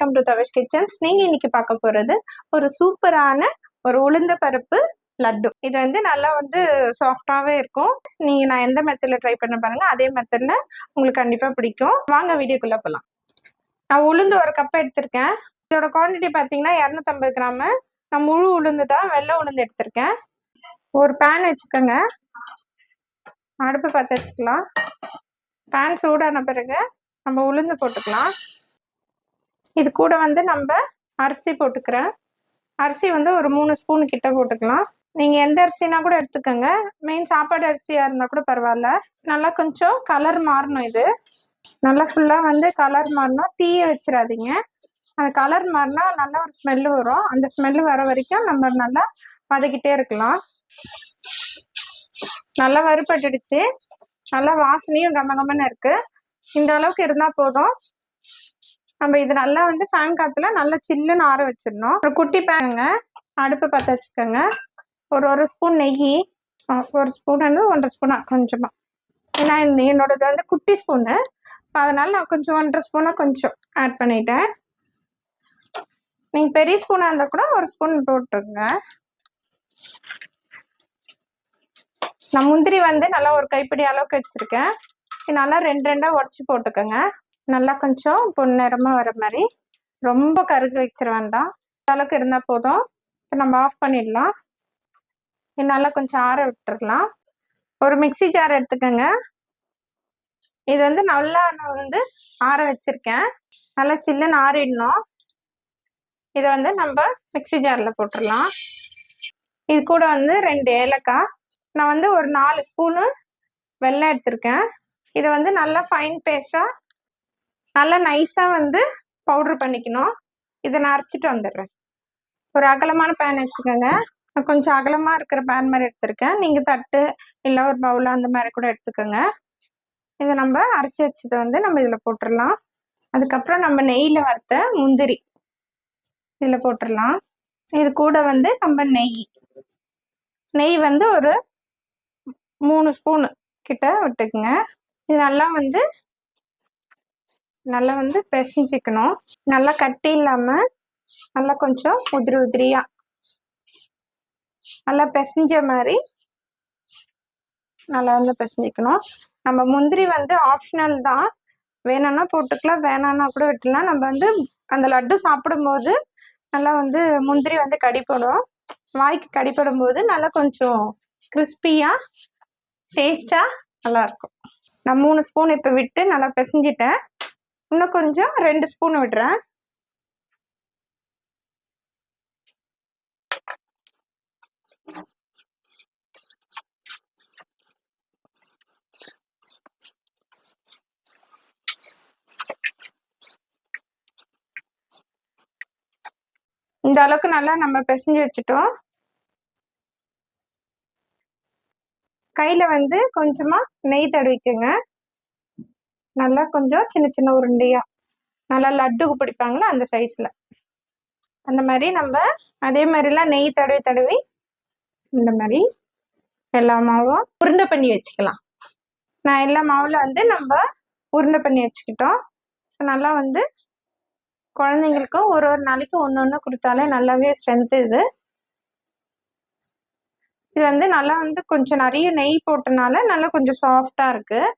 Welcome to kitchens நீங்கள் இன்னைக்கு பார்க்க போகிறது ஒரு சூப்பரான ஒரு உளுந்த பருப்பு லட்டு. இது வந்து நல்லா வந்து சாஃப்டாகவே இருக்கும். நீங்கள் நான் எந்த மெத்தடில் ட்ரை பண்ண பாருங்க. அதே மெத்தடில் உங்களுக்கு கண்டிப்பாக பிடிக்கும். வாங்க வீடியோக்குள்ளே போகலாம் நான் உளுந்து ஒரு கப் எடுத்திருக்கேன். இதோட குவான்டிட்டி பார்த்தீங்கன்னா இரநூத்தம்பது கிராமு. நான் முழு உளுந்து தான் வெள்ளை உளுந்து எடுத்திருக்கேன். ஒரு பேன் வச்சுக்கோங்க. அடுப்பு பற்ற வச்சுக்கலாம். பேன் சூடான பிறகு நம்ம உளுந்து போட்டுக்கலாம். இது கூட வந்து நம்ம அரிசி போட்டுக்கிறேன். அரிசி வந்து ஒரு மூணு ஸ்பூன் கிட்ட போட்டுக்கலாம். நீங்கள் எந்த அரிசினா கூட எடுத்துக்கோங்க. மெயின் சாப்பாடு அரிசியாக இருந்தால் கூட பரவாயில்ல. நல்லா கொஞ்சம் கலர் மாறணும் இது. நல்லா ஃபுல்லாக வந்து கலர் மாறினா தீய வச்சிடாதீங்க. அந்த கலர் மாறினா நல்லா ஒரு ஸ்மெல்லு வரும். அந்த ஸ்மெல்லு வர வரைக்கும் நம்ம நல்லா வதக்கிட்டே இருக்கலாம். நல்லா வறுபட்டுடுச்சு. நல்லா வாசனையும் கம கமன்னு இருக்குது இந்த அளவுக்கு இருந்தால் போதும். நம்ம இது நல்லா வந்து ஃபேன் காத்துல நல்லா சில்லுன்னு ஆற வச்சிடணும். ஒரு குட்டி பேனுங்க அடுப்பு பற்ற வச்சுக்கோங்க. ஒரு ஒரு ஸ்பூன் நெய் ஒரு ஸ்பூன் வந்து ஒன்றரை ஸ்பூனா கொஞ்சமாக ஏன்னா என்னோடது வந்து குட்டி ஸ்பூனு ஸோ அதனால நான் கொஞ்சம் ஒன்றரை ஸ்பூனாக கொஞ்சம் ஆட் பண்ணிட்டேன். நீங்கள் பெரிய ஸ்பூனாக இருந்தால் கூட ஒரு ஸ்பூன் போட்டுருங்க. நான் முந்திரி வந்து நல்லா ஒரு கைப்பிடி அளவுக்கு வச்சுருக்கேன். நல்லா ரெண்டு ரெண்டாக உடச்சி போட்டுக்கோங்க. நல்லா கொஞ்சம் பொன்னிறமாக வர மாதிரி. ரொம்ப கருக வச்சிட வேண்டாம். அளவுக்கு இருந்தால் போதும். இப்போ நம்ம ஆஃப் பண்ணிடலாம். நல்லா கொஞ்சம் ஆற விட்டுடலாம் ஒரு மிக்சி ஜார் எடுத்துக்கோங்க. இது வந்து நல்லா நான் வந்து ஆற வச்சுருக்கேன். நல்லா சில்லுன்னு ஆறிடணும். இதை வந்து நம்ம மிக்சி ஜாரில் போட்டுடலாம். இது கூட வந்து ரெண்டு ஏலக்காய். நான் வந்து ஒரு நாலு ஸ்பூனு வெள்ளம் எடுத்திருக்கேன். இதை வந்து நல்லா ஃபைன் பேஸ்ட்டாக நல்லா நைஸாக வந்து பவுட்ரு பண்ணிக்கணும். இதை நான் அரைச்சிட்டு வந்துடுறேன். ஒரு அகலமான பேன் வச்சுக்கோங்க. கொஞ்சம் அகலமாக இருக்கிற பேன் மாதிரி எடுத்திருக்கேன். நீங்கள் தட்டு இல்லை ஒரு பவுல் அந்த மாதிரி கூட எடுத்துக்கோங்க. இதை நம்ம அரைச்சி வச்சதை வந்து நம்ம இதில் போட்டுடலாம். அதுக்கப்புறம் நம்ம நெய்யில் வறுத்த முந்திரி இதில் போட்டுடலாம். இது கூட வந்து நம்ம நெய். நெய் வந்து ஒரு மூணு ஸ்பூனு கிட்ட விட்டுக்குங்க. இது நல்லா வந்து நல்லா வந்து பிசைஞ்சிக்கணும். நல்லா கட்டி இல்லாமல் நல்லா கொஞ்சம் உதிரி உதிரியாக நல்லா பிசைஞ்ச மாதிரி நல்லா வந்து பிசைஞ்சிக்கணும். நம்ம முந்திரி வந்து ஆப்ஷனல் தான். வேணும்னா போட்டுக்கலாம் வேணான்னா கூட விட்டுலாம் நம்ம வந்து அந்த லட்டு சாப்பிடும்போது நல்லா வந்து முந்திரி வந்து கடிப்படும் வாய்க்கு கடிப்படும் போது நல்லா கொஞ்சம் கிறிஸ்பியாக டேஸ்ட்டாக நல்லாயிருக்கும் நான் மூணு ஸ்பூன் இப்போ விட்டு நல்லா பிசைஞ்சிட்டேன். இன்னும் கொஞ்சம் ரெண்டு ஸ்பூன் விடுறேன். இந்த அளவுக்கு நல்லா நம்ம பிசைஞ்சு வச்சுட்டோம். கையில் வந்து கொஞ்சமாக நெய் தடவிக்கோங்க. நல்லா கொஞ்சம் சின்ன சின்ன உருண்டையாக நல்லா லட்டுக்கு பிடிப்பாங்களோ அந்த சைஸில் அந்த மாதிரி நம்ம அதே மாதிரிலாம் நெய் தடவி தடவி இந்த மாதிரி எல்லா மாவும் உருண்டை பண்ணி வச்சுக்கலாம். நான் எல்லா மாவில் வந்து நம்ம உருண்டை பண்ணி வச்சுக்கிட்டோம். ஸோ நல்லா வந்து குழந்தைங்களுக்கும் ஒரு ஒரு நாளைக்கு ஒன்று ஒன்று கொடுத்தாலே நல்லாவே ஸ்ட்ரென்த்து இது. இது வந்து நல்லா வந்து கொஞ்சம் நிறைய நெய் போட்டனால நல்லா கொஞ்சம் சாஃப்டாக இருக்குது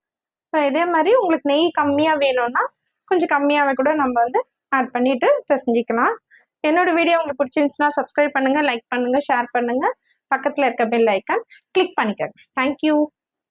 இதே மாதிரி உங்களுக்கு நெய் கம்மியாக வேணும்னா கொஞ்சம் கம்மியாகவே கூட நம்ம வந்து ஆட் பண்ணிவிட்டு பிசைஞ்சிக்கலாம். என்னோடய வீடியோ உங்களுக்கு பிடிச்சிருந்துச்சுன்னா சப்ஸ்கிரைப் பண்ணுங்கள் லைக் பண்ணுங்கள் ஷேர் பண்ணுங்கள் பக்கத்தில் இருக்க பெல் ஐக்கான் கிளிக் பண்ணிக்கோங்க. Thank you